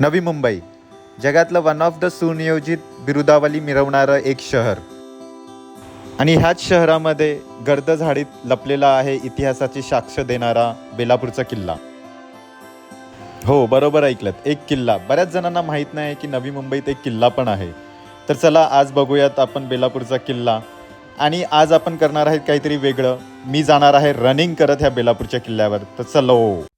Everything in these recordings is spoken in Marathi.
नवी मुंबई. जगातलं वन ऑफ द सुनियोजित बिरुदावली मिरवणारं एक शहर. आणि ह्याच शहरामध्ये गर्द झाडीत लपलेला आहे इतिहासाची साक्ष देणारा बेलापूरचा किल्ला. हो बरोबर ऐकलत. एक किल्ला. बऱ्याच जणांना माहीत नाही की नवी मुंबईत एक किल्ला पण आहे. तर चला आज बघूयात आपण बेलापूरचा किल्ला. आणि आज आपण करणार आहेत काहीतरी वेगळं. मी जाणार आहे रनिंग करत ह्या बेलापूरच्या किल्ल्यावर. तर चलो.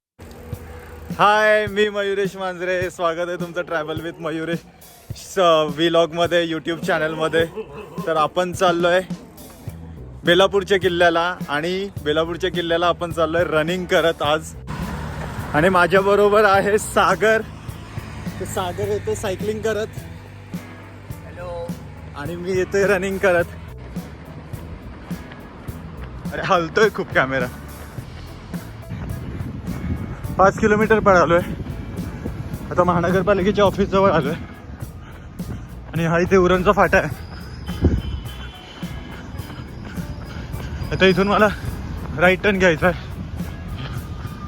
हाय मी मयुरेश मांजरे. स्वागत आहे तुमचं ट्रॅव्हल विथ मयुरेश व्लॉगमध्ये यूट्यूब चॅनलमध्ये तर आपण चाललो आहे बेलापूरच्या किल्ल्याला आणि बेलापूरच्या किल्ल्याला आपण चाललो आहे रनिंग करत आज. आणि माझ्याबरोबर आहे सागर. तर सागर येतो सायकलिंग करत. हॅलो आणि मी येतोय रनिंग करत. अरे हलतोय खूप कॅमेरा पाच किलोमीटर पळ आलो आहे आता महानगरपालिकेच्या ऑफिस जवळ आहे आणि हा इथे उरणचा फाटा आहे. आता इथून मला राईट टर्न घ्यायचा आहे.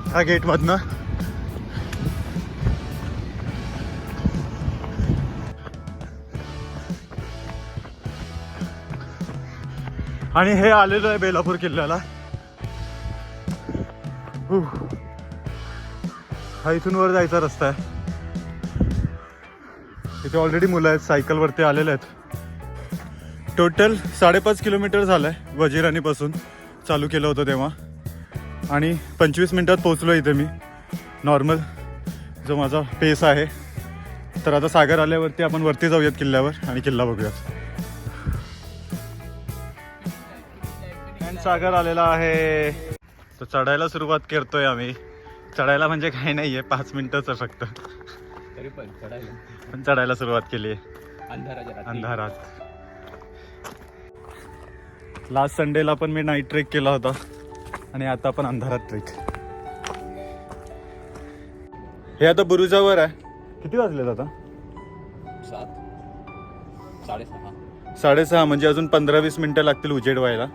ह्या गेटमधनं आणि हे आलेलो आहे बेलापूर किल्ल्याला. उह. हा इथून वर जायचा रस्ता आहे. इथे ऑलरेडी मुलं आहेत सायकलवरती आलेले आहेत. टोटल साडेपाच किलोमीटर झालं आहे वजिराणीपासून चालू केलं होतं तेव्हा. आणि पंचवीस मिनटात पोचलो इथे मी. नॉर्मल जो माझा पेस आहे. तर आता सागर आल्यावरती आपण वरती जाऊयात किल्ल्यावर आणि किल्ला बघूयात. आणि सागर आलेला आहे. तर चढायला सुरुवात करतोय आम्ही. चढायला म्हणजे काही नाहीये पाच मिनिटच फक्त. तरी पण चढायला. पण चढायला सुरुवात केली आहे. अंधारात. लास्ट संडेला पण मी नाईट ट्रेक केला होता. आणि आता पण अंधारात ट्रेक हे आता बुरुजावर आहे. किती वाजलेत आता? सात. साडेसहा. साडेसहा म्हणजे अजून पंधरा वीस मिनिटं लागतील उजेड व्हायला.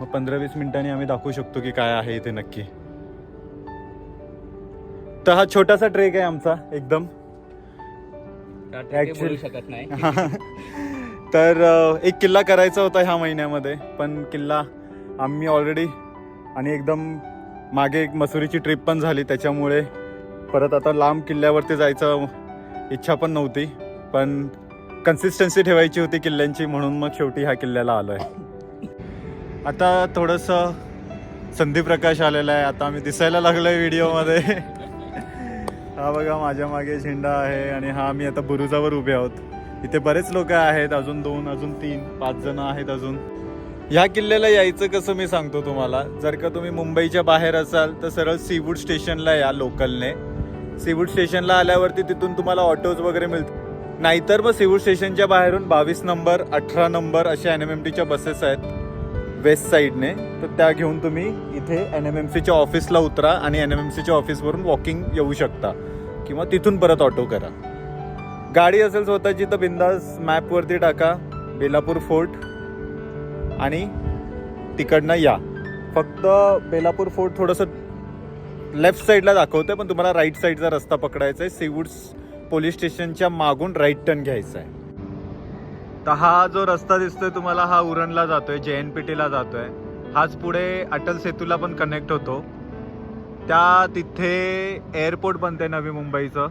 मग पंधरा वीस मिनिटांनी आम्ही दाखवू शकतो की काय आहे इथे नक्की. तर हा छोटासा ट्रेक आहे आमचा एकदम. शकत नाही. तर एक किल्ला करायचा होता ह्या महिन्यामध्ये पण किल्ला आम्ही ऑलरेडी आणि एकदम मागे एक मसुरीची ट्रिप पण झाली त्याच्यामुळे परत आता लांब किल्ल्यावरती जायचं इच्छा पण नव्हती पण कन्सिस्टन्सी ठेवायची होती किल्ल्यांची म्हणून मग शेवटी ह्या किल्ल्याला आलो आहे आता थोडंसं संधी प्रकाश आलेला आहे आता आम्ही दिसायला लागलोय व्हिडिओमध्ये हा बघा माझ्या मागे झेंडा आहे आणि हा आम्ही आता बुरुजावर उभे आहोत. इथे बरेच लोक आहेत अजून दोन अजून तीन पाच जण आहेत अजून. ह्या किल्ल्याला यायचं कसं मी सांगतो तुम्हाला? जर का तुम्ही मुंबईच्या बाहेर असाल तर सरळ सीवूड स्टेशनला या लोकलने सीवूड स्टेशनला आल्यावरती तिथून तुम्हाला ऑटोज वगैरे मिळतील. नाहीतर मग सीवूड स्टेशनच्या बाहेरून बावीस नंबर अठरा नंबर अशा एन एम एम टीच्या बसेस आहेत. वेस्ट साईडने तर त्या घेऊन तुम्ही इथे एन एम एम सीच्या ऑफिसला उतरा आणि एन एम एम सीच्या ऑफिसवरून वॉकिंग येऊ शकता. किंवा तिथून परत ऑटो करा. गाडी असेल स्वतःची तर बिंदास मॅपवरती टाका. बेलापूर फोर्ट. आणि तिकडनं या. फक्त बेलापूर फोर्ट थोडंसं लेफ्ट साईडला दाखवतं पण तुम्हाला राईट साईडचा रस्ता पकडायचा आहे. सीवूड्स पोलीस स्टेशनच्या मागून राईट टर्न घ्यायचा आहे. तर हा जो रस्ता दिसतोय तुम्हाला हा उरणला जातोय जे एन पी टीला जातोय. हाच पुढे अटल सेतूला पण कनेक्ट होतो. त्या तिथे एअरपोर्ट बनते नवी मुंबईचं.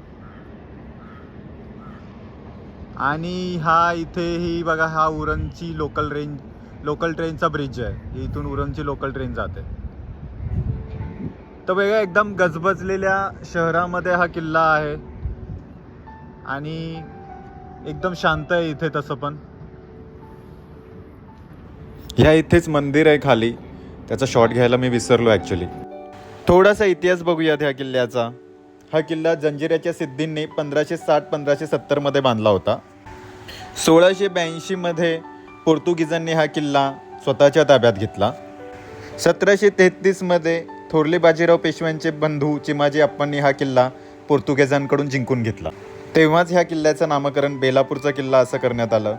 आणि हा इथे ही बघा हा उरणची लोकल रेंज लोकल ट्रेनचा ब्रिज आहे. इथून उरणची लोकल ट्रेन जाते. तर बघा एकदम गजबजलेल्या शहरामध्ये हा किल्ला आहे. आणि एकदम शांत आहे इथे तसं पण. ह्या इथेच मंदिर आहे खाली. त्याचा शॉट घ्यायला मी विसरलो ॲक्च्युली थोडासा इतिहास बघूयात ह्या किल्ल्याचा. हा किल्ला जंजिऱ्याच्या सिद्धींनी पंधराशे साठ पंधराशे सत्तरमध्ये बांधला होता. सोळाशे ब्याऐंशीमध्ये पोर्तुगीजांनी हा किल्ला स्वतःच्या ताब्यात घेतला. सतराशे तेहतीसमध्ये थोरले बाजीराव पेशव्यांचे बंधू चिमाजी अप्पांनी हा किल्ला पोर्तुगीजांकडून जिंकून घेतला. तेव्हाच ह्या किल्ल्याचं नामकरण बेलापूरचा किल्ला असं करण्यात आलं.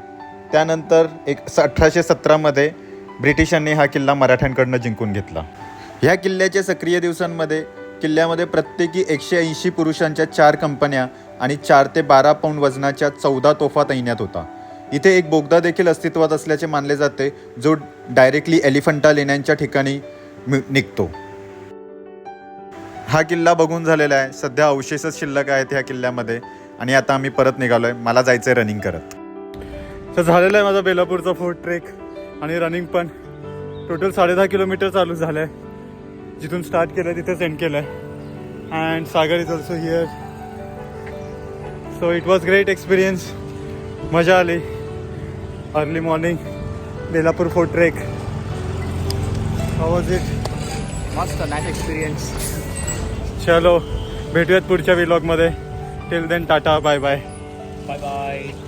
त्यानंतर एक अठराशे सतरामध्ये ब्रिटिशांनी हा किल्ला मराठ्यांकडनं जिंकून घेतला. ह्या किल्ल्याच्या सक्रिय दिवसांमध्ये किल्ल्यामध्ये प्रत्येकी एकशे ऐंशी पुरुषांच्या चार कंपन्या आणि चार ते बारा पौंड वजनाच्या चौदा तोफा तैनात होता. इथे एक बोगदा देखील अस्तित्वात असल्याचे मानले जाते जो डायरेक्टली एलिफंटा लेण्यांच्या ठिकाणी मि- निघतो. हा किल्ला बघून झालेला आहे. सध्या अवशेषच शिल्लक आहेत ह्या किल्ल्यामध्ये आणि आता आम्ही परत निघालोय. मला जायचंय रनिंग करत. तर झालेलं आहे माझा बेलापूरचा फोर्ट ट्रेक आणि रनिंग पण टोटल साडे दहा किलोमीटर चालू झालं आहे जिथून स्टार्ट केलं तिथेच एंड केलं आहे and Sagar is also here so it was great experience मजा आली. Early morning Belapur fort trek was it मस्त नाईस एक्सपिरियन्स चलो भेटूयात पुढच्या व्लॉगमध्ये till then Tata bye bye bye bye